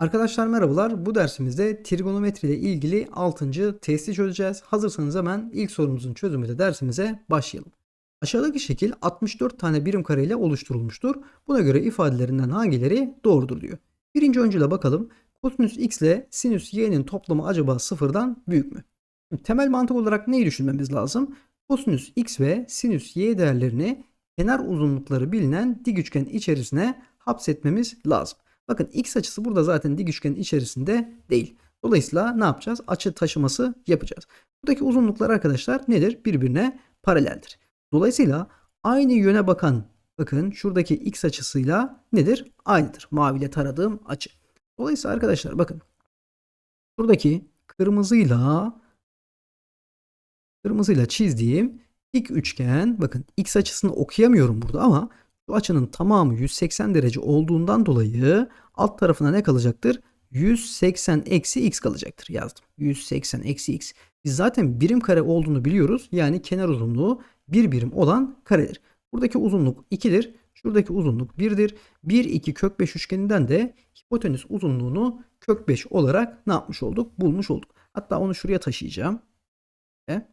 Arkadaşlar merhabalar. Bu dersimizde trigonometri ile ilgili 6. testi çözeceğiz. Hazırsanız hemen ilk sorumuzun çözümüyle dersimize başlayalım. Aşağıdaki şekil 64 tane birim kare ile oluşturulmuştur. Buna göre ifadelerinden hangileri doğrudur diyor. Birinci öncüle bakalım. Kosinüs x ile sinüs y'nin toplamı acaba sıfırdan büyük mü? Temel mantık olarak neyi düşünmemiz lazım? Kosinüs x ve sinüs y değerlerini kenar uzunlukları bilinen dik üçgen içerisine hapsetmemiz lazım. Bakın x açısı burada zaten dik üçgenin içerisinde değil. Dolayısıyla ne yapacağız? Açı taşıması yapacağız. Buradaki uzunluklar arkadaşlar nedir? Birbirine paraleldir. Dolayısıyla aynı yöne bakan bakın şuradaki x açısıyla nedir? Aynıdır. Maviyle taradığım açı. Dolayısıyla arkadaşlar bakın şuradaki kırmızıyla kırmızıyla çizdiğim dik üçgen bakın x açısını okuyamıyorum burada ama bu açının tamamı 180 derece olduğundan dolayı alt tarafına ne kalacaktır? 180 eksi x kalacaktır yazdım. 180 eksi x. Biz zaten birim kare olduğunu biliyoruz. Yani kenar uzunluğu bir birim olan karedir. Buradaki uzunluk 2'dir. Şuradaki uzunluk 1'dir. 1, 2 kök 5 üçgeninden de hipotenüs uzunluğunu kök 5 olarak ne yapmış olduk? Bulmuş olduk. Hatta onu şuraya taşıyacağım. Ve,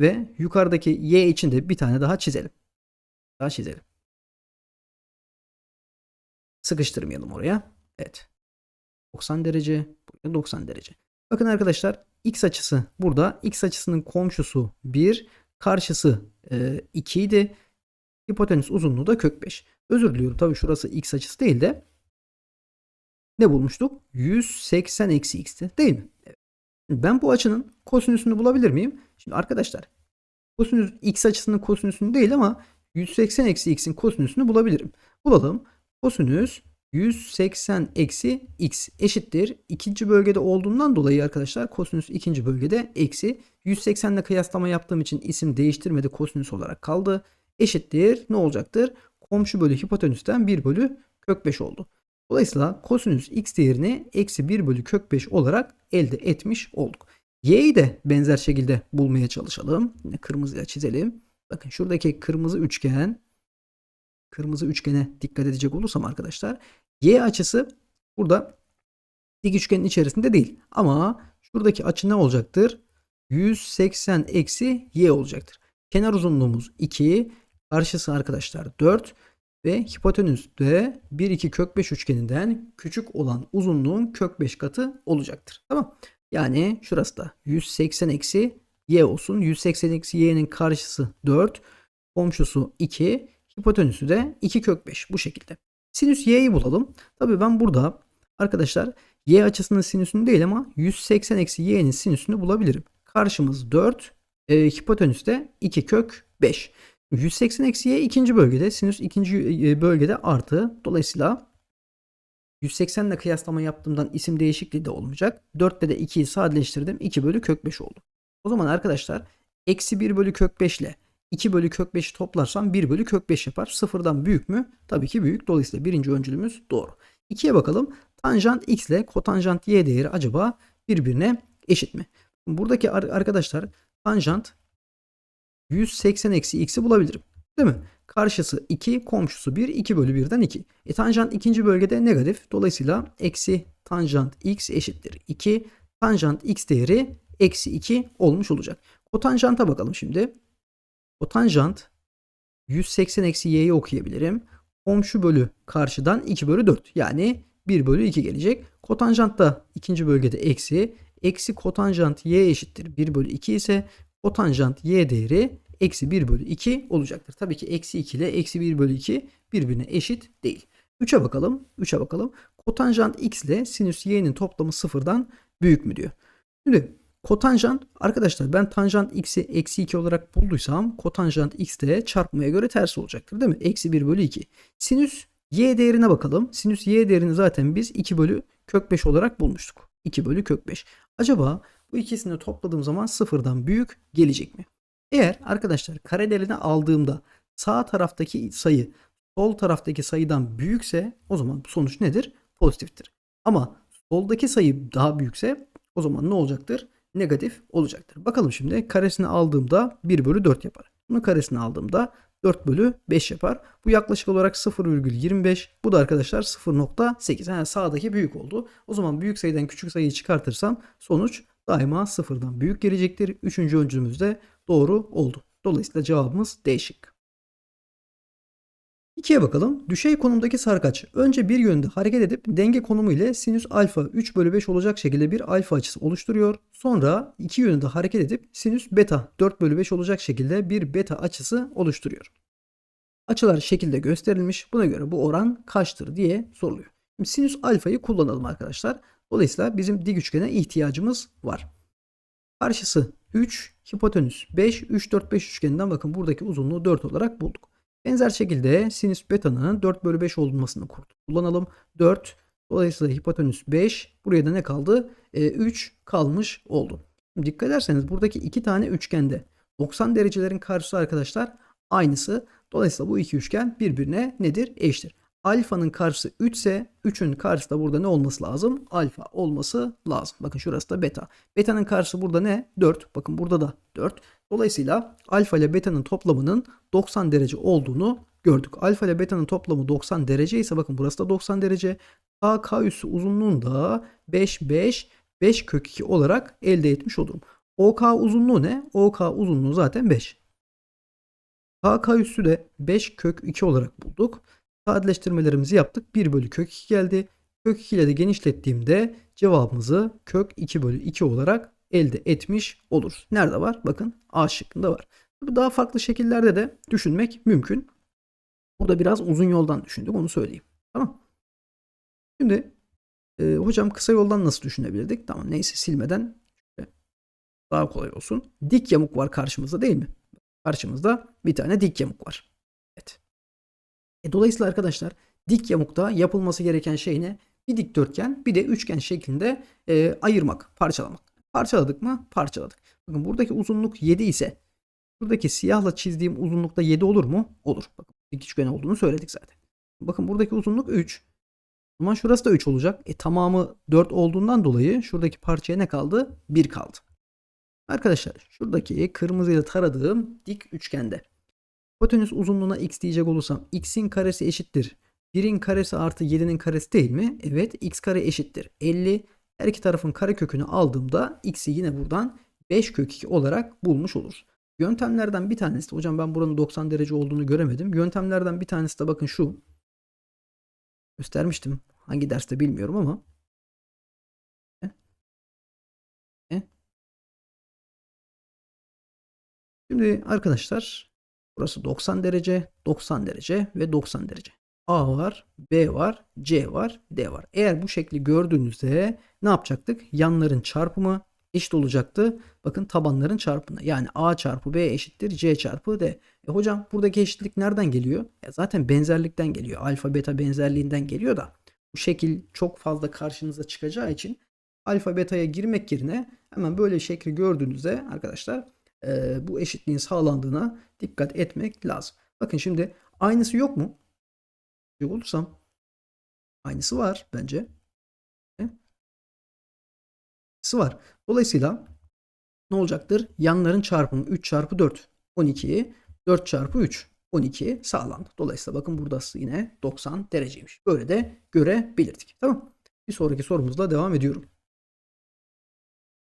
ve yukarıdaki y için de bir tane daha çizelim. Daha çizelim. Sıkıştırmayalım oraya. Evet. 90 derece. Buraya 90 derece. Bakın arkadaşlar x açısı burada. X açısının komşusu 1. Karşısı e, 2 idi. Hipotenüs uzunluğu da kök 5. Özür diliyorum. Tabii şurası x açısı değil de ne bulmuştuk? 180 eksi x'ti değil mi? Evet. Ben bu açının kosinüsünü bulabilir miyim? Şimdi arkadaşlar kosinüs x açısının kosinüsünü değil ama 180 eksi x'in kosinüsünü bulabilirim. Bulalım. Kosinüs 180 eksi x eşittir. İkinci bölgede olduğundan dolayı arkadaşlar kosinüs ikinci bölgede eksi 180 ile kıyaslama yaptığım için isim değiştirmedi kosinüs olarak kaldı. Eşittir ne olacaktır? Komşu bölü hipotenüsten 1 bölü kök 5 oldu. Dolayısıyla kosinüs x değerini eksi 1 bölü kök 5 olarak elde etmiş olduk. Y'yi de benzer şekilde bulmaya çalışalım. Yine kırmızıyla çizelim. Bakın şuradaki kırmızı üçgen kırmızı üçgene dikkat edecek olursam arkadaşlar y açısı burada dik üçgenin içerisinde değil. Ama şuradaki açı ne olacaktır? 180 eksi y olacaktır. Kenar uzunluğumuz 2. Karşısı arkadaşlar 4. Ve hipotenüs de 1 2 kök 5 üçgeninden küçük olan uzunluğun kök 5 katı olacaktır. Tamam. Yani şurası da 180 eksi y olsun. 180 eksi y'nin karşısı 4. Komşusu 2. Hipotenüsü de 2 kök 5 bu şekilde. Sinüs y'yi bulalım. Tabii ben burada arkadaşlar y açısının sinüsünü değil ama 180 eksi y'nin sinüsünü bulabilirim. Karşımız 4. E, hipotenüs de 2 kök 5. 180 eksi y ikinci bölgede. Sinüs ikinci e, bölgede artı. Dolayısıyla 180 ile kıyaslama yaptığımdan isim değişikliği de olmayacak. 4'te de 2'yi sadeleştirdim. 2 bölü kök 5 oldu. O zaman arkadaşlar eksi 1 bölü kök 5 ile 2 bölü kök 5'i toplarsam 1 bölü kök 5 yapar. Sıfırdan büyük mü? Tabii ki büyük. Dolayısıyla birinci öncülümüz doğru. 2'ye bakalım. Tanjant x ile kotanjant y değeri acaba birbirine eşit mi? Buradaki arkadaşlar tanjant 180 eksi x'i bulabilirim. Değil mi? Karşısı 2, komşusu 1, 2 bölü 1'den 2. E tanjant ikinci bölgede negatif. Dolayısıyla eksi tanjant x eşittir 2. Tanjant x değeri eksi 2 olmuş olacak. Kotanjanta bakalım şimdi. Kotanjant 180 eksi y'yi okuyabilirim. Komşu bölü karşıdan 2 bölü 4. Yani 1 bölü 2 gelecek. Kotanjant da ikinci bölgede eksi. Eksi kotanjant y eşittir 1 bölü 2 ise kotanjant y değeri eksi 1 bölü 2 olacaktır. Tabii ki eksi 2 ile eksi 1 bölü 2 birbirine eşit değil. 3'e bakalım. 3'e bakalım. Kotanjant x ile sinüs y'nin toplamı sıfırdan büyük mü diyor. Şimdi kotanjant arkadaşlar ben tanjant x'i eksi 2 olarak bulduysam kotanjant x de çarpmaya göre ters olacaktır değil mi? Eksi 1 bölü 2. Sinüs y değerine bakalım. Sinüs y değerini zaten biz 2 bölü kök 5 olarak bulmuştuk. 2 bölü kök 5. Acaba bu ikisini topladığım zaman sıfırdan büyük gelecek mi? Eğer arkadaşlar karelerini aldığımda sağ taraftaki sayı sol taraftaki sayıdan büyükse o zaman bu sonuç nedir? Pozitiftir. Ama soldaki sayı daha büyükse o zaman ne olacaktır? Negatif olacaktır. Bakalım şimdi karesini aldığımda 1 bölü 4 yapar. Bunu karesini aldığımda 4 bölü 5 yapar. Bu yaklaşık olarak 0,25. Bu da arkadaşlar 0,8. Yani sağdaki büyük oldu. O zaman büyük sayıdan küçük sayıyı çıkartırsam sonuç daima sıfırdan büyük gelecektir. Üçüncü öncülümüz de doğru oldu. Dolayısıyla cevabımız değişik. 2'ye bakalım. Düşey konumdaki sarkaç önce bir yönde hareket edip denge konumu ile sinüs alfa 3 bölü 5 olacak şekilde bir alfa açısı oluşturuyor. Sonra iki yönde hareket edip sinüs beta 4 bölü 5 olacak şekilde bir beta açısı oluşturuyor. Açılar şekilde gösterilmiş. Buna göre bu oran kaçtır diye soruluyor. Şimdi sinüs alfayı kullanalım arkadaşlar. Dolayısıyla bizim dik üçgene ihtiyacımız var. Karşısı 3, hipotenüs 5, 3, 4, 5 üçgeninden bakın buradaki uzunluğu 4 olarak bulduk. Benzer şekilde sinüs beta'nın 4 bölü 5 olmasını kullanalım. 4, dolayısıyla hipotenüs 5, buraya da ne kaldı? E, 3 kalmış oldu. Şimdi dikkat ederseniz buradaki iki tane üçgende 90 derecelerin karşısı arkadaşlar aynısı. Dolayısıyla bu iki üçgen birbirine nedir? Eşittir. Alfanın karşısı 3 ise 3'ün karşısı da burada ne olması lazım? Alfa olması lazım. Bakın şurası da beta. Beta'nın karşısı burada ne? 4. Bakın burada da 4. Dolayısıyla alfa ile beta'nın toplamının 90 derece olduğunu gördük. Alfa ile beta'nın toplamı 90 derece ise bakın burası da 90 derece. K, K üssü uzunluğunda 5, 5, 5 kök 2 olarak elde etmiş olurum. OK uzunluğu ne? OK uzunluğu zaten 5. KK üssü de 5 kök 2 olarak bulduk. Sadeleştirmelerimizi yaptık. 1 bölü kök 2 geldi. Kök 2 ile de genişlettiğimde cevabımızı kök 2 bölü 2 olarak elde etmiş oluruz. Nerede var? Bakın A şıkkında var. Daha farklı şekillerde de düşünmek mümkün. Burada biraz uzun yoldan düşündük onu söyleyeyim. Tamam. Şimdi e, hocam kısa yoldan nasıl düşünebilirdik? Tamam neyse silmeden daha kolay olsun. Dik yamuk var karşımızda değil mi? Karşımızda bir tane dik yamuk var. E, dolayısıyla arkadaşlar dik yamukta yapılması gereken şey ne? Bir dikdörtgen bir de üçgen şeklinde e, ayırmak, parçalamak. Parçaladık mı? Parçaladık. Bakın buradaki uzunluk 7 ise buradaki siyahla çizdiğim uzunlukta 7 olur mu? Olur. Bakın dik üçgen olduğunu söyledik zaten. Bakın buradaki uzunluk 3. O zaman şurası da 3 olacak. E tamamı 4 olduğundan dolayı şuradaki parçaya ne kaldı? 1 kaldı. Arkadaşlar şuradaki kırmızıyla taradığım dik üçgende hipotenüs uzunluğuna x diyecek olursam x'in karesi eşittir. 1'in karesi artı 7'nin karesi değil mi? Evet x kare eşittir. 50 her iki tarafın kare kökünü aldığımda x'i yine buradan 5 kök 2 olarak bulmuş oluruz. Yöntemlerden bir tanesi de hocam ben buranın 90 derece olduğunu göremedim. Yöntemlerden bir tanesi de bakın şu. Göstermiştim. Hangi derste bilmiyorum ama. Şimdi arkadaşlar burası 90 derece, 90 derece ve 90 derece. A var, B var, C var, D var. Eğer bu şekli gördüğünüzde ne yapacaktık? Yanların çarpımı eşit olacaktı. Bakın tabanların çarpımı. Yani A çarpı B eşittir C çarpı D. E hocam buradaki eşitlik nereden geliyor? E zaten benzerlikten geliyor. Alfa beta benzerliğinden geliyor da bu şekil çok fazla karşınıza çıkacağı için alfa beta'ya girmek yerine hemen böyle şekli gördüğünüzde arkadaşlar e, bu eşitliğin sağlandığına dikkat etmek lazım. Bakın şimdi aynısı yok mu? Yok olursam aynısı var bence. Aynısı var. Dolayısıyla ne olacaktır? Yanların çarpımı 3 çarpı 4 12 4 çarpı 3 12 sağlandı. Dolayısıyla bakın burası yine 90 dereceymiş. Böyle de görebilirdik. Tamam. Bir sonraki sorumuzla devam ediyorum.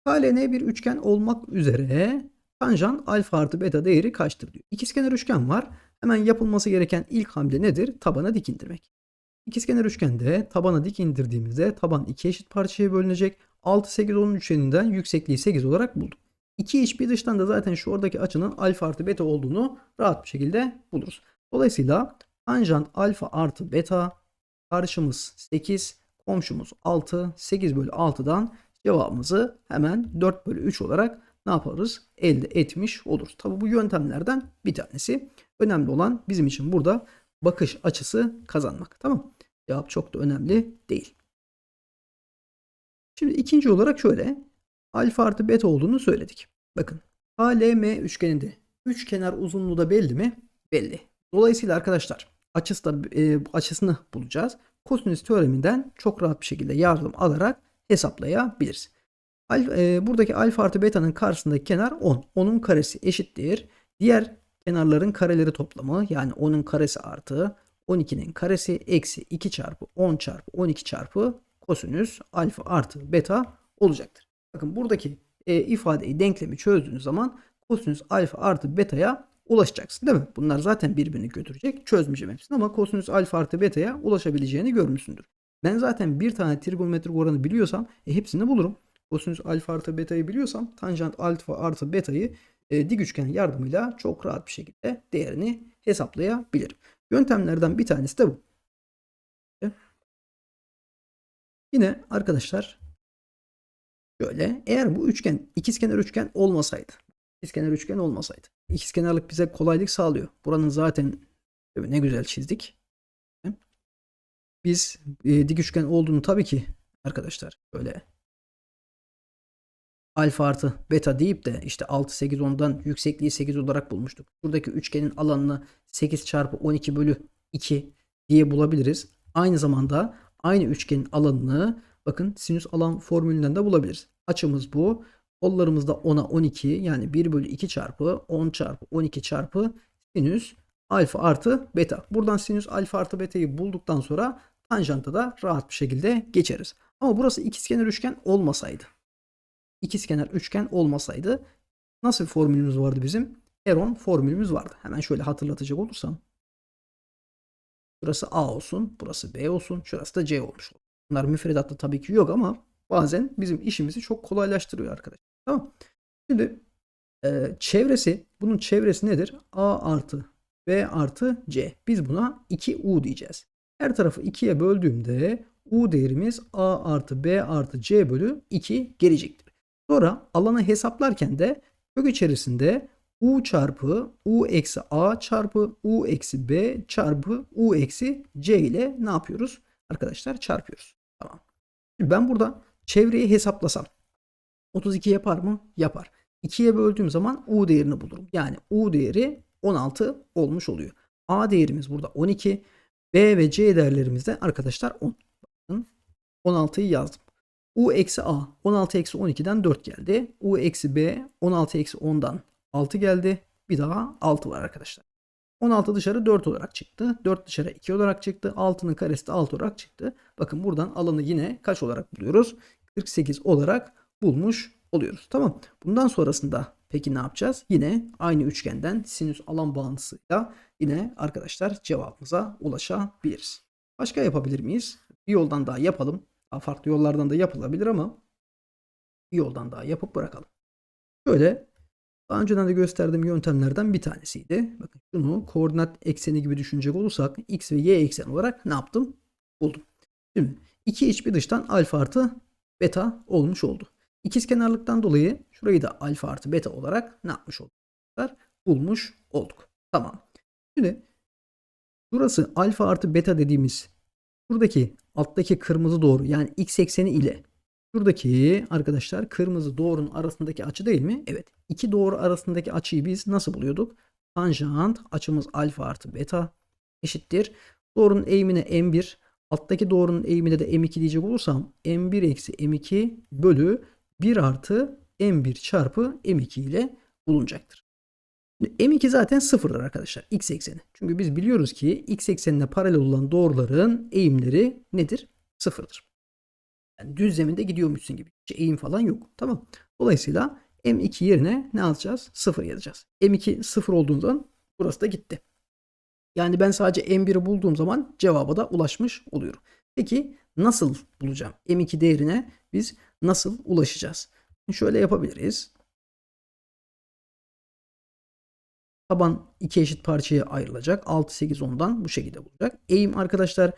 KLN bir üçgen olmak üzere Tanjant alfa artı beta değeri kaçtır diyor. İkizkenar üçgen var. Hemen yapılması gereken ilk hamle nedir? Tabana dik indirmek. İkizkenar üçgende tabana dik indirdiğimizde taban iki eşit parçaya bölünecek. 6 8 10 üçgeninden yüksekliği 8 olarak bulduk. İki iç bir dıştan da zaten şu oradaki açının alfa artı beta olduğunu rahat bir şekilde buluruz. Dolayısıyla tanjant alfa artı beta karşımız 8, komşumuz 6, 8 bölü 6'dan cevabımızı hemen 4 bölü 3 olarak ne yaparız? Elde etmiş oluruz. Tabi bu yöntemlerden bir tanesi. Önemli olan bizim için burada bakış açısı kazanmak. Tamam Cevap çok da önemli değil. Şimdi ikinci olarak şöyle. Alfa artı beta olduğunu söyledik. Bakın ALM üçgeninde üç kenar uzunluğu da belli mi? Belli. Dolayısıyla arkadaşlar açısı da, e, açısını bulacağız. Kosinüs teoreminden çok rahat bir şekilde yardım alarak hesaplayabiliriz. Al, e, buradaki alfa artı beta'nın karşısındaki kenar 10. 10'un karesi eşittir. Diğer kenarların kareleri toplamı yani 10'un karesi artı 12'nin karesi eksi 2 çarpı 10 çarpı 12 çarpı kosinüs alfa artı beta olacaktır. Bakın buradaki e, ifadeyi denklemi çözdüğünüz zaman kosinüs alfa artı beta'ya ulaşacaksın değil mi? Bunlar zaten birbirini götürecek. Çözmeyeceğim hepsini ama kosinüs alfa artı beta'ya ulaşabileceğini görmüşsündür. Ben zaten bir tane trigonometrik oranı biliyorsam e, hepsini bulurum. Kosinüs alfa artı beta'yı biliyorsam tanjant alfa artı beta'yı e, dik üçgen yardımıyla çok rahat bir şekilde değerini hesaplayabilirim. Yöntemlerden bir tanesi de bu. Yine arkadaşlar şöyle eğer bu üçgen ikizkenar üçgen olmasaydı ikizkenar üçgen olmasaydı ikizkenarlık bize kolaylık sağlıyor. Buranın zaten ne güzel çizdik. Biz e, dik üçgen olduğunu tabii ki arkadaşlar böyle alfa artı beta deyip de işte 6 8 10'dan yüksekliği 8 olarak bulmuştuk. Buradaki üçgenin alanını 8 çarpı 12 bölü 2 diye bulabiliriz. Aynı zamanda aynı üçgenin alanını bakın sinüs alan formülünden de bulabiliriz. Açımız bu. Kollarımızda 10'a 12 yani 1 bölü 2 çarpı 10 çarpı 12 çarpı sinüs alfa artı beta. Buradan sinüs alfa artı beta'yı bulduktan sonra tanjanta da rahat bir şekilde geçeriz. Ama burası ikizkenar üçgen olmasaydı. İkizkenar üçgen olmasaydı nasıl bir formülümüz vardı bizim? Heron formülümüz vardı. Hemen şöyle hatırlatacak olursam. Burası A olsun, burası B olsun, şurası da C olmuş. Bunlar müfredatta tabii ki yok ama bazen bizim işimizi çok kolaylaştırıyor arkadaşlar. Tamam. Şimdi e, çevresi, bunun çevresi nedir? A artı B artı C. Biz buna 2U diyeceğiz. Her tarafı 2'ye böldüğümde U değerimiz A artı B artı C bölü 2 gelecektir. Sonra alanı hesaplarken de kök içerisinde U çarpı U eksi A çarpı U eksi B çarpı U eksi C ile ne yapıyoruz? Arkadaşlar çarpıyoruz. Tamam. Şimdi ben burada çevreyi hesaplasam 32 yapar mı? Yapar. 2'ye böldüğüm zaman U değerini bulurum. Yani U değeri 16 olmuş oluyor. A değerimiz burada 12. B ve C değerlerimiz de arkadaşlar 10. Bakın 16'yı yazdım. U eksi A 16 eksi 12'den 4 geldi. U eksi B 16 eksi 10'dan 6 geldi. Bir daha 6 var arkadaşlar. 16 dışarı 4 olarak çıktı. 4 dışarı 2 olarak çıktı. 6'nın karesi de 6 olarak çıktı. Bakın buradan alanı yine kaç olarak buluyoruz? 48 olarak bulmuş oluyoruz. Tamam. Bundan sonrasında peki ne yapacağız? Yine aynı üçgenden sinüs alan bağıntısıyla yine arkadaşlar cevabımıza ulaşabiliriz. Başka yapabilir miyiz? Bir yoldan daha yapalım. Daha farklı yollardan da yapılabilir ama bir yoldan daha yapıp bırakalım. Şöyle daha önceden de gösterdiğim yöntemlerden bir tanesiydi. Bakın şunu koordinat ekseni gibi düşünecek olursak x ve y ekseni olarak ne yaptım? Buldum. Şimdi iki iç bir dıştan alfa artı beta olmuş oldu. İkizkenarlıktan dolayı şurayı da alfa artı beta olarak ne yapmış olduk? Bulmuş olduk. Tamam. Şimdi burası alfa artı beta dediğimiz buradaki alttaki kırmızı doğru yani x ekseni ile şuradaki arkadaşlar kırmızı doğrunun arasındaki açı değil mi? Evet. İki doğru arasındaki açıyı biz nasıl buluyorduk? Tanjant açımız alfa artı beta eşittir. Doğrunun eğimine m1 alttaki doğrunun eğimine de m2 diyecek olursam m1 eksi m2 bölü 1 artı m1 çarpı m2 ile bulunacaktır. M2 zaten sıfırdır arkadaşlar. X ekseni. Çünkü biz biliyoruz ki X eksenine paralel olan doğruların eğimleri nedir? Sıfırdır. Yani düz zeminde gidiyormuşsun gibi. Hiç eğim falan yok. Tamam. Dolayısıyla M2 yerine ne alacağız? Sıfır yazacağız. M2 sıfır olduğundan burası da gitti. Yani ben sadece M1'i bulduğum zaman cevaba da ulaşmış oluyorum. Peki nasıl bulacağım? M2 değerine biz nasıl ulaşacağız? Şöyle yapabiliriz. Taban iki eşit parçaya ayrılacak. 6, 8, 10'dan bu şekilde bulacak. Eğim arkadaşlar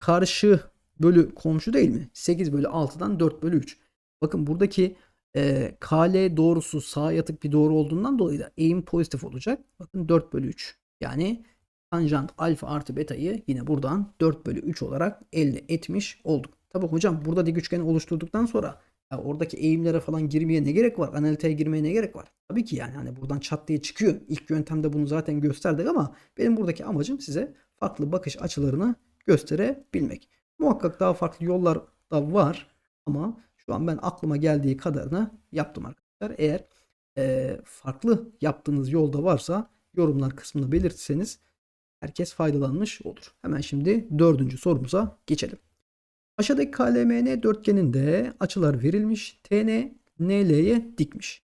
karşı bölü komşu değil mi? 8 bölü 6'dan 4 bölü 3. Bakın buradaki e, KL doğrusu sağ yatık bir doğru olduğundan dolayı da eğim pozitif olacak. Bakın 4 bölü 3. Yani tanjant alfa artı beta'yı yine buradan 4 bölü 3 olarak elde etmiş olduk. Tabi hocam burada dik üçgeni oluşturduktan sonra ya oradaki eğimlere falan girmeye ne gerek var? Analiteye girmeye ne gerek var? Tabii ki yani hani buradan çat diye çıkıyor. İlk yöntemde bunu zaten gösterdik ama benim buradaki amacım size farklı bakış açılarını gösterebilmek. Muhakkak daha farklı yollar da var ama şu an ben aklıma geldiği kadarını yaptım arkadaşlar. Eğer e, farklı yaptığınız yolda varsa yorumlar kısmında belirtirseniz herkes faydalanmış olur. Hemen şimdi dördüncü sorumuza geçelim. Aşağıdaki KLMN dörtgeninde açılar verilmiş. TN NL'ye dikmiş.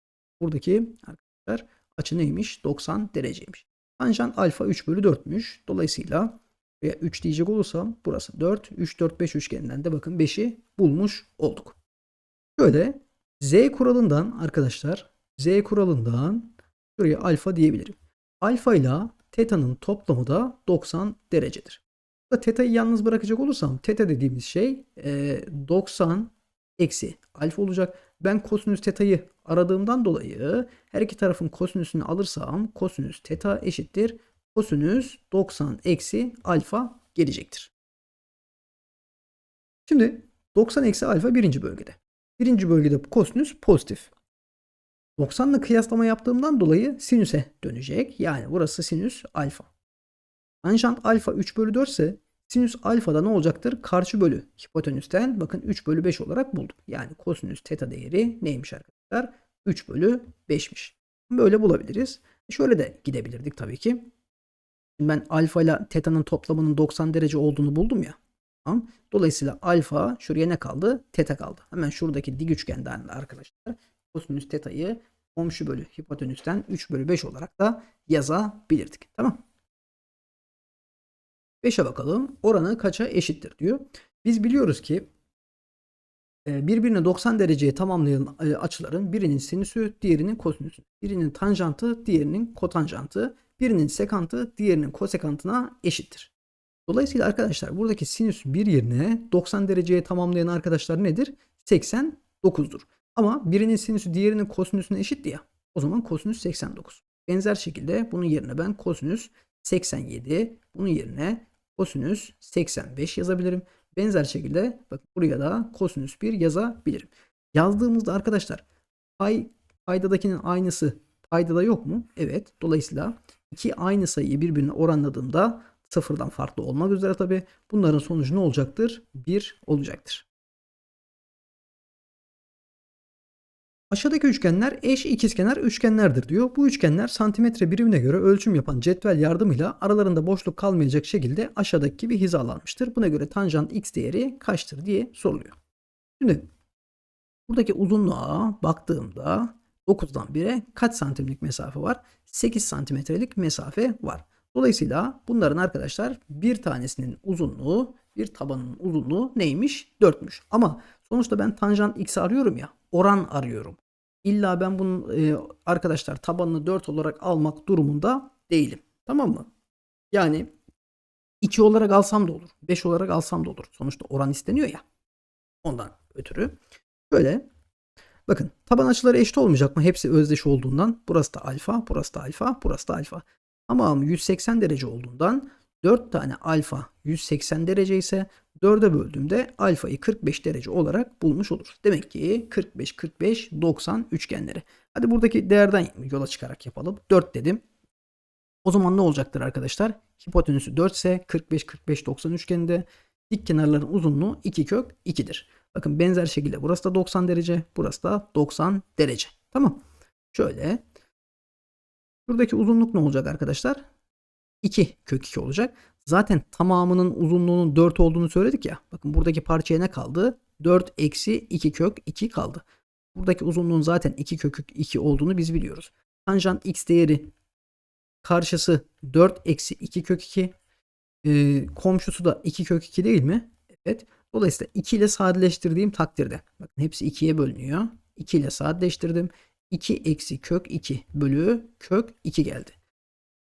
Buradaki arkadaşlar açı neymiş? 90 dereceymiş. Tanjant alfa 3 bölü 4'müş. Dolayısıyla veya 3 diyecek olursam burası 4. 3, 4, 5 üçgeninden de bakın 5'i bulmuş olduk. Şöyle Z kuralından arkadaşlar Z kuralından şuraya alfa diyebilirim. Alfa ile teta'nın toplamı da 90 derecedir. Burada teta'yı yalnız bırakacak olursam teta dediğimiz şey e, 90 eksi alfa olacak. Ben kosinüs teta'yı aradığımdan dolayı her iki tarafın kosinüsünü alırsam kosinüs teta eşittir. Kosinüs 90 eksi alfa gelecektir. Şimdi 90 eksi alfa birinci bölgede. Birinci bölgede kosinüs pozitif. 90 ile kıyaslama yaptığımdan dolayı sinüse dönecek. Yani burası sinüs alfa. Tanjant alfa 3 bölü 4 ise sinüs alfa da ne olacaktır? Karşı bölü hipotenüsten bakın 3 bölü 5 olarak bulduk. Yani kosinüs teta değeri neymiş arkadaşlar? 3 bölü 5'miş. Böyle bulabiliriz. Şöyle de gidebilirdik tabii ki. Ben alfa ile teta'nın toplamının 90 derece olduğunu buldum ya. Tamam. Dolayısıyla alfa şuraya ne kaldı? Teta kaldı. Hemen şuradaki dik üçgenden de arkadaşlar kosinüs teta'yı komşu bölü hipotenüsten 3 bölü 5 olarak da yazabilirdik. Tamam. 5'e bakalım. Oranı kaça eşittir diyor. Biz biliyoruz ki e, birbirine 90 dereceye tamamlayan e, açıların birinin sinüsü, diğerinin kosinüsü. Birinin tanjantı, diğerinin kotanjantı, birinin sekantı, diğerinin kosekantına eşittir. Dolayısıyla arkadaşlar buradaki sinüs bir yerine 90 dereceye tamamlayan arkadaşlar nedir? 89'dur. Ama birinin sinüsü diğerinin kosinüsüne eşitti ya. O zaman kosinüs 89. Benzer şekilde bunun yerine ben kosinüs 87, bunun yerine kosinüs 85 yazabilirim. Benzer şekilde bak buraya da kosinüs 1 yazabilirim. Yazdığımızda arkadaşlar pay paydadakinin aynısı paydada yok mu? Evet. Dolayısıyla iki aynı sayıyı birbirine oranladığımda sıfırdan farklı olmak üzere tabi bunların sonucu ne olacaktır? 1 olacaktır. Aşağıdaki üçgenler eş ikizkenar üçgenlerdir diyor. Bu üçgenler santimetre birimine göre ölçüm yapan cetvel yardımıyla aralarında boşluk kalmayacak şekilde aşağıdaki gibi hizalanmıştır. Buna göre tanjant x değeri kaçtır diye soruluyor. Şimdi buradaki uzunluğa baktığımda 9'dan 1'e kaç santimlik mesafe var? 8 santimetrelik mesafe var. Dolayısıyla bunların arkadaşlar bir tanesinin uzunluğu bir tabanın uzunluğu neymiş? 4'müş. Ama sonuçta ben tanjant x arıyorum ya oran arıyorum. İlla ben bunun e, arkadaşlar tabanını 4 olarak almak durumunda değilim. Tamam mı? Yani 2 olarak alsam da olur. 5 olarak alsam da olur. Sonuçta oran isteniyor ya. Ondan ötürü. Böyle bakın taban açıları eşit olmayacak mı? Hepsi özdeş olduğundan. Burası da alfa, burası da alfa, burası da alfa. Tamamı 180 derece olduğundan 4 tane alfa 180 derece ise 4'e böldüğümde alfayı 45 derece olarak bulmuş olur. Demek ki 45, 45, 90 üçgenleri. Hadi buradaki değerden yola çıkarak yapalım. 4 dedim. O zaman ne olacaktır arkadaşlar? Hipotenüsü 4 ise 45, 45, 90 üçgeninde dik kenarların uzunluğu 2 kök 2'dir. Bakın benzer şekilde burası da 90 derece, burası da 90 derece. Tamam. Şöyle. Buradaki uzunluk ne olacak arkadaşlar? 2 kök 2 olacak. Zaten tamamının uzunluğunun 4 olduğunu söyledik ya. Bakın buradaki parçaya ne kaldı? 4 eksi 2 kök 2 kaldı. Buradaki uzunluğun zaten 2 kök 2 olduğunu biz biliyoruz. Tanjant x değeri karşısı 4 eksi 2 kök 2. Ee, komşusu da 2 kök 2 değil mi? Evet. Dolayısıyla 2 ile sadeleştirdiğim takdirde. Bakın hepsi 2'ye bölünüyor. 2 ile sadeleştirdim. 2 eksi kök 2 bölü kök 2 geldi.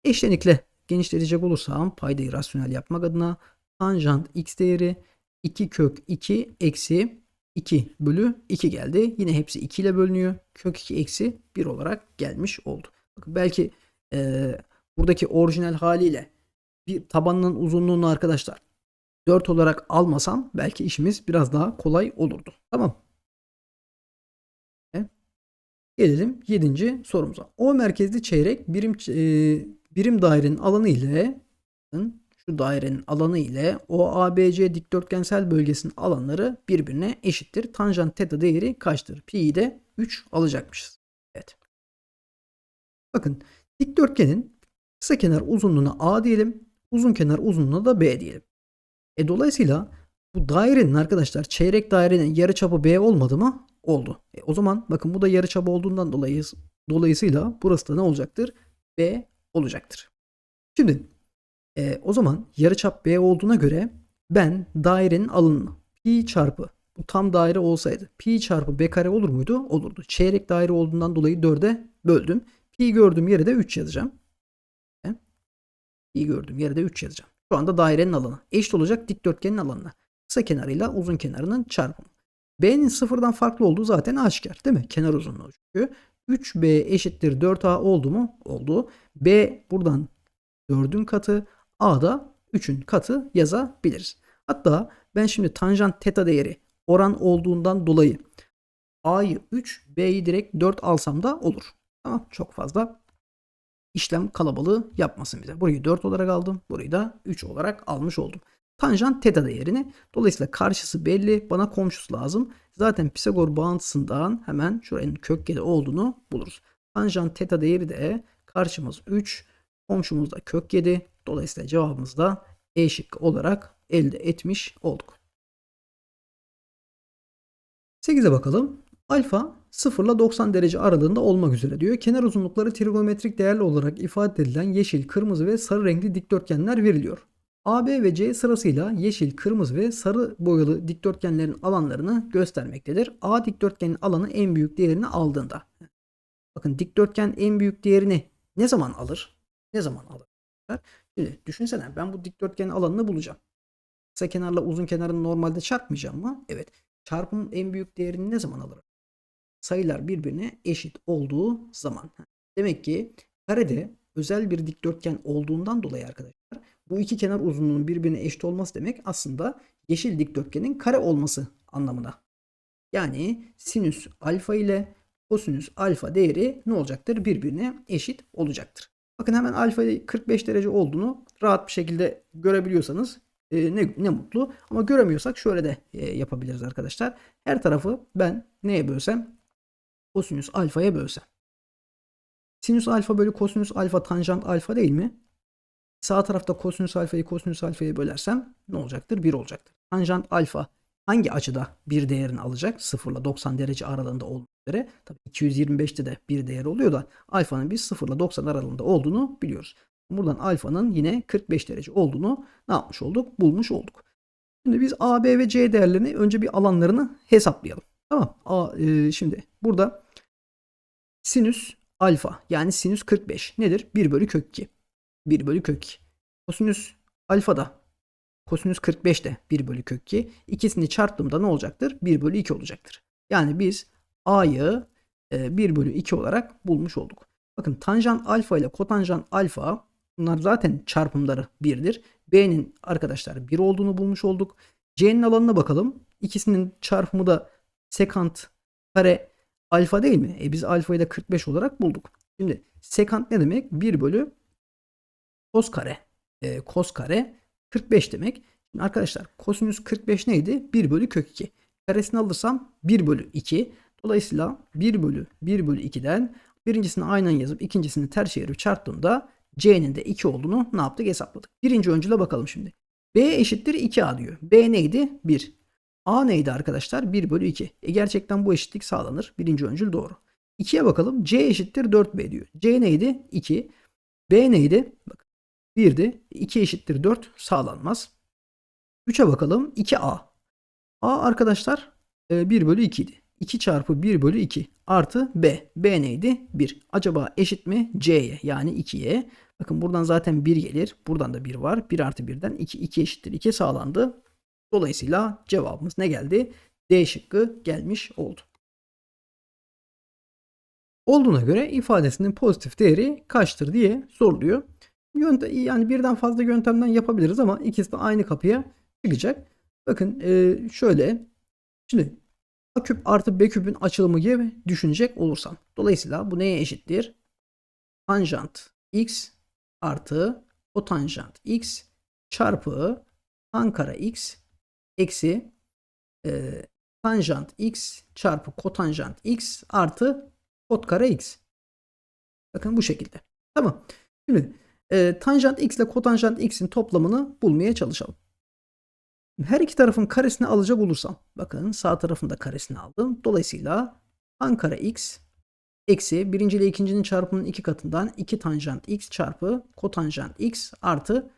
Eşlenikle genişletecek olursam paydayı rasyonel yapmak adına tanjant x değeri 2 kök 2 eksi 2 bölü 2 geldi. Yine hepsi 2 ile bölünüyor. Kök 2 eksi 1 olarak gelmiş oldu. Bakın belki e, buradaki orijinal haliyle bir tabanının uzunluğunu arkadaşlar 4 olarak almasam belki işimiz biraz daha kolay olurdu. Tamam. Gelelim 7. sorumuza. O merkezli çeyrek birim e, birim dairenin alanı ile şu dairenin alanı ile o ABC dikdörtgensel bölgesinin alanları birbirine eşittir. Tanjant teta değeri kaçtır? Pi'yi de 3 alacakmışız. Evet. Bakın dikdörtgenin Kısa kenar uzunluğuna A diyelim. Uzun kenar uzunluğuna da B diyelim. E dolayısıyla bu dairenin arkadaşlar çeyrek dairenin yarıçapı B olmadı mı? Oldu. E o zaman bakın bu da yarıçap olduğundan dolayı dolayısıyla burası da ne olacaktır? B olacaktır. Şimdi e, o zaman yarıçap B olduğuna göre ben dairenin alanını pi çarpı bu tam daire olsaydı pi çarpı b kare olur muydu? Olurdu. Çeyrek daire olduğundan dolayı 4'e böldüm. Pi gördüğüm yere de 3 yazacağım. Pi gördüğüm yere de 3 yazacağım. Şu anda dairenin alanı. Eşit olacak dikdörtgenin alanına. Kısa kenarıyla uzun kenarının çarpımı. B'nin sıfırdan farklı olduğu zaten aşikar değil mi? Kenar uzunluğu çünkü. 3B eşittir 4A oldu mu? Oldu. B buradan 4'ün katı. A da 3'ün katı yazabiliriz. Hatta ben şimdi tanjant teta değeri oran olduğundan dolayı A'yı 3, B'yi direkt 4 alsam da olur. Tamam çok fazla işlem kalabalığı yapmasın bize. Burayı 4 olarak aldım. Burayı da 3 olarak almış oldum. Tanjant teta değerini dolayısıyla karşısı belli. Bana komşusu lazım. Zaten Pisagor bağıntısından hemen şuranın kökgeli olduğunu buluruz. Tanjant teta değeri de karşımız 3. Komşumuz da kök 7. Dolayısıyla cevabımız da E şıkkı olarak elde etmiş olduk. 8'e bakalım. Alfa 0 ile 90 derece aralığında olmak üzere diyor. Kenar uzunlukları trigonometrik değerli olarak ifade edilen yeşil, kırmızı ve sarı renkli dikdörtgenler veriliyor. AB ve C sırasıyla yeşil, kırmızı ve sarı boyalı dikdörtgenlerin alanlarını göstermektedir. A dikdörtgenin alanı en büyük değerini aldığında. Bakın dikdörtgen en büyük değerini ne zaman alır? Ne zaman alır? Şimdi düşünsene ben bu dikdörtgenin alanını bulacağım. Kısa kenarla uzun kenarını normalde çarpmayacağım mı? Evet. Çarpım en büyük değerini ne zaman alırım? Sayılar birbirine eşit olduğu zaman. Demek ki karede özel bir dikdörtgen olduğundan dolayı arkadaşlar bu iki kenar uzunluğunun birbirine eşit olması demek aslında yeşil dikdörtgenin kare olması anlamına. Yani sinüs alfa ile kosinüs alfa değeri ne olacaktır? Birbirine eşit olacaktır. Bakın hemen alfa 45 derece olduğunu rahat bir şekilde görebiliyorsanız e, ne, ne mutlu. Ama göremiyorsak şöyle de e, yapabiliriz arkadaşlar. Her tarafı ben neye bölsem? Kosinüs alfaya bölsem. Sinüs alfa bölü kosinüs alfa tanjant alfa değil mi? Sağ tarafta kosinüs alfayı kosinüs alfaya bölersem ne olacaktır? 1 olacaktır. Tanjant alfa hangi açıda bir değerini alacak? 0 ile 90 derece aralığında olmak üzere. Tabii 225'te de bir değer oluyor da alfanın biz 0 ile 90 aralığında olduğunu biliyoruz. Buradan alfanın yine 45 derece olduğunu ne yapmış olduk? Bulmuş olduk. Şimdi biz A, B ve C değerlerini önce bir alanlarını hesaplayalım. Tamam. A, e, şimdi burada sinüs alfa yani sinüs 45 nedir? 1 bölü kök 2. 1 bölü kök 2. Kosinüs alfa da kosinüs 45 de 1 bölü kök 2. İkisini çarptığımda ne olacaktır? 1 bölü 2 olacaktır. Yani biz A'yı e, 1 bölü 2 olarak bulmuş olduk. Bakın tanjant alfa ile kotanjant alfa bunlar zaten çarpımları 1'dir. B'nin arkadaşlar 1 olduğunu bulmuş olduk. C'nin alanına bakalım. İkisinin çarpımı da sekant kare alfa değil mi? E biz alfayı da 45 olarak bulduk. Şimdi sekant ne demek? 1 bölü kos kare. E, kos kare 45 demek. Şimdi arkadaşlar kosinüs 45 neydi? 1 bölü kök 2. Karesini alırsam 1 bölü 2. Dolayısıyla 1 bölü 1 bölü 2'den birincisini aynen yazıp ikincisini ters çevirip çarptığımda C'nin de 2 olduğunu ne yaptık hesapladık. Birinci öncüle bakalım şimdi. B eşittir 2A diyor. B neydi? 1. A neydi arkadaşlar? 1 bölü 2. E gerçekten bu eşitlik sağlanır. Birinci öncül doğru. 2'ye bakalım. C eşittir 4B diyor. C neydi? 2. B neydi? Bak 1'di. 2 eşittir 4 sağlanmaz. 3'e bakalım. 2A. A arkadaşlar 1 bölü 2 idi. 2 çarpı 1 bölü 2 artı B. B neydi? 1. Acaba eşit mi C'ye yani 2'ye? Bakın buradan zaten 1 gelir. Buradan da 1 var. 1 artı 1'den 2. 2 eşittir 2 sağlandı. Dolayısıyla cevabımız ne geldi? D şıkkı gelmiş oldu. Olduğuna göre ifadesinin pozitif değeri kaçtır diye soruluyor. Yöntem, yani birden fazla yöntemden yapabiliriz ama ikisi de aynı kapıya çıkacak. Bakın e, şöyle. Şimdi A küp artı B küpün açılımı gibi düşünecek olursam. Dolayısıyla bu neye eşittir? Tanjant x artı kotanjant x çarpı tan kare x eksi e, tanjant x çarpı kotanjant x artı kot kare x. Bakın bu şekilde. Tamam. Şimdi e, tanjant x ile kotanjant x'in toplamını bulmaya çalışalım. Her iki tarafın karesini alacak olursam. Bakın sağ tarafın da karesini aldım. Dolayısıyla tan kare x eksi birinci ile ikincinin çarpımının iki katından 2 tanjant x çarpı kotanjant x artı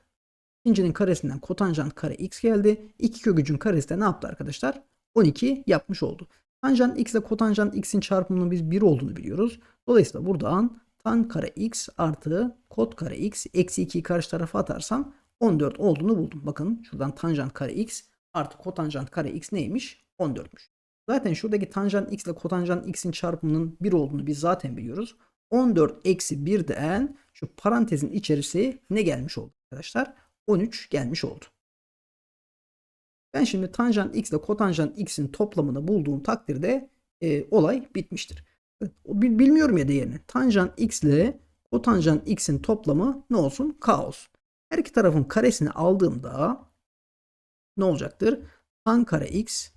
ikincinin karesinden kotanjant kare x geldi. İki kökücün karesi de ne yaptı arkadaşlar? 12 yapmış oldu. Tanjant x ile kotanjant x'in çarpımının biz 1 olduğunu biliyoruz. Dolayısıyla buradan tan kare x artı kot kare x eksi 2'yi karşı tarafa atarsam 14 olduğunu buldum. Bakın şuradan tanjant kare x artı kotanjant kare x neymiş? 14'müş. Zaten şuradaki tanjant x ile kotanjant x'in çarpımının 1 olduğunu biz zaten biliyoruz. 14 eksi 1'den şu parantezin içerisi ne gelmiş oldu arkadaşlar? 13 gelmiş oldu. Ben şimdi tanjant x ile kotanjant x'in toplamını bulduğum takdirde e, olay bitmiştir. Bilmiyorum ya değerini. Tanjant x ile kotanjant x'in toplamı ne olsun? K olsun. Her iki tarafın karesini aldığımda ne olacaktır? Tan kare x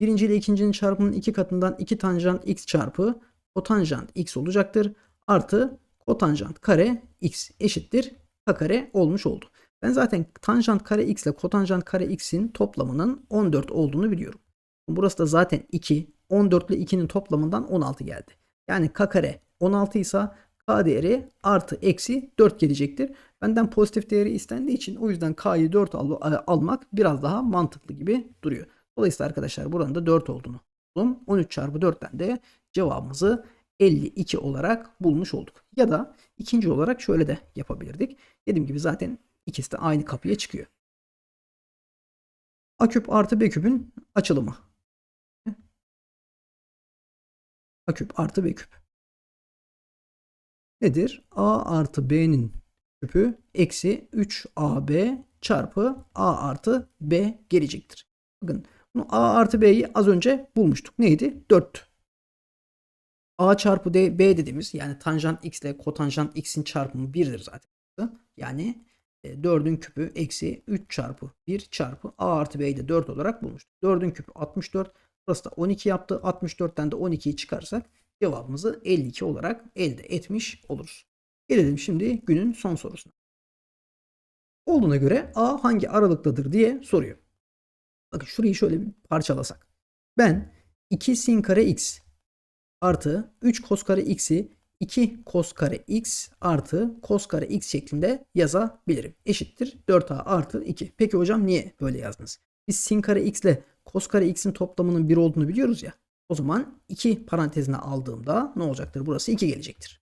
birinci ile ikincinin çarpımının iki katından 2 tanjant x çarpı kotanjant x olacaktır. Artı kotanjant kare x eşittir k kare olmuş oldu. Ben zaten tanjant kare x ile kotanjant kare x'in toplamının 14 olduğunu biliyorum. Burası da zaten 2. 14 ile 2'nin toplamından 16 geldi. Yani k kare 16 ise k değeri artı eksi 4 gelecektir. Benden pozitif değeri istendiği için o yüzden k'yı 4 al- almak biraz daha mantıklı gibi duruyor. Dolayısıyla arkadaşlar buranın da 4 olduğunu buldum. 13 çarpı 4'ten de cevabımızı 52 olarak bulmuş olduk. Ya da ikinci olarak şöyle de yapabilirdik. Dediğim gibi zaten ikisi de aynı kapıya çıkıyor. A küp artı B küpün açılımı. A küp artı B küp. Nedir? A artı B'nin küpü eksi 3AB çarpı A artı B gelecektir. Bakın bunu A artı B'yi az önce bulmuştuk. Neydi? 4. A çarpı D, B dediğimiz yani tanjant x ile kotanjant x'in çarpımı 1'dir zaten. Yani 4'ün küpü eksi 3 çarpı 1 çarpı A artı B'yi de 4 olarak bulmuştuk. 4'ün küpü 64. Burası da 12 yaptı. 64'ten de 12'yi çıkarsak cevabımızı 52 olarak elde etmiş oluruz. Gelelim şimdi günün son sorusuna. Olduğuna göre A hangi aralıktadır diye soruyor. Bakın şurayı şöyle bir parçalasak. Ben 2 sin kare x artı 3 kos kare x'i 2 kos kare x artı kos kare x şeklinde yazabilirim. Eşittir 4a artı 2. Peki hocam niye böyle yazdınız? Biz sin kare x ile kos kare x'in toplamının 1 olduğunu biliyoruz ya. O zaman 2 parantezine aldığımda ne olacaktır? Burası 2 gelecektir.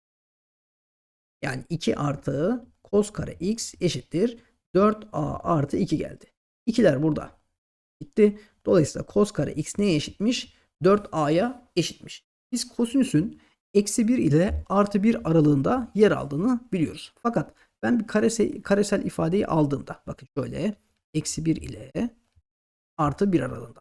Yani 2 artı kos kare x eşittir 4a artı 2 geldi. 2'ler burada gitti. Dolayısıyla kos kare x neye eşitmiş? 4a'ya eşitmiş. Biz kosinüsün eksi 1 ile artı 1 aralığında yer aldığını biliyoruz. Fakat ben bir karesel, karesel ifadeyi aldığımda bakın şöyle eksi 1 ile artı 1 aralığında.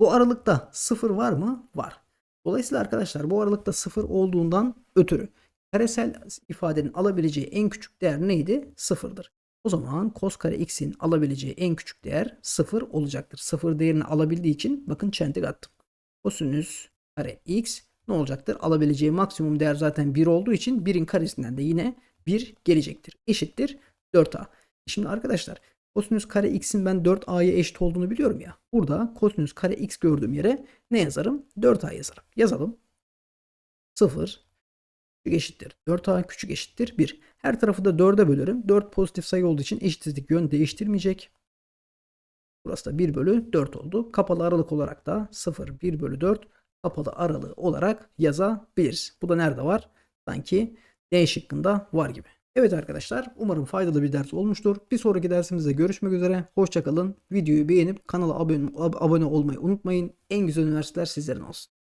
Bu aralıkta 0 var mı? Var. Dolayısıyla arkadaşlar bu aralıkta 0 olduğundan ötürü karesel ifadenin alabileceği en küçük değer neydi? 0'dır. O zaman cos kare x'in alabileceği en küçük değer 0 olacaktır. 0 değerini alabildiği için bakın çentik attım. Kosinüs kare x ne olacaktır? Alabileceği maksimum değer zaten 1 olduğu için 1'in karesinden de yine 1 gelecektir. Eşittir 4a. Şimdi arkadaşlar kosinüs kare x'in ben 4a'ya eşit olduğunu biliyorum ya. Burada kosinüs kare x gördüğüm yere ne yazarım? 4a yazarım. Yazalım. 0 küçük eşittir. 4a küçük eşittir 1. Her tarafı da 4'e bölerim. 4 pozitif sayı olduğu için eşitsizlik yön değiştirmeyecek. Burası da 1 bölü 4 oldu. Kapalı aralık olarak da 0 1 bölü 4 kapalı aralığı olarak yazabiliriz. Bu da nerede var? Sanki D şıkkında var gibi. Evet arkadaşlar umarım faydalı bir ders olmuştur. Bir sonraki dersimizde görüşmek üzere. Hoşçakalın. Videoyu beğenip kanala abone, abone olmayı unutmayın. En güzel üniversiteler sizlerin olsun.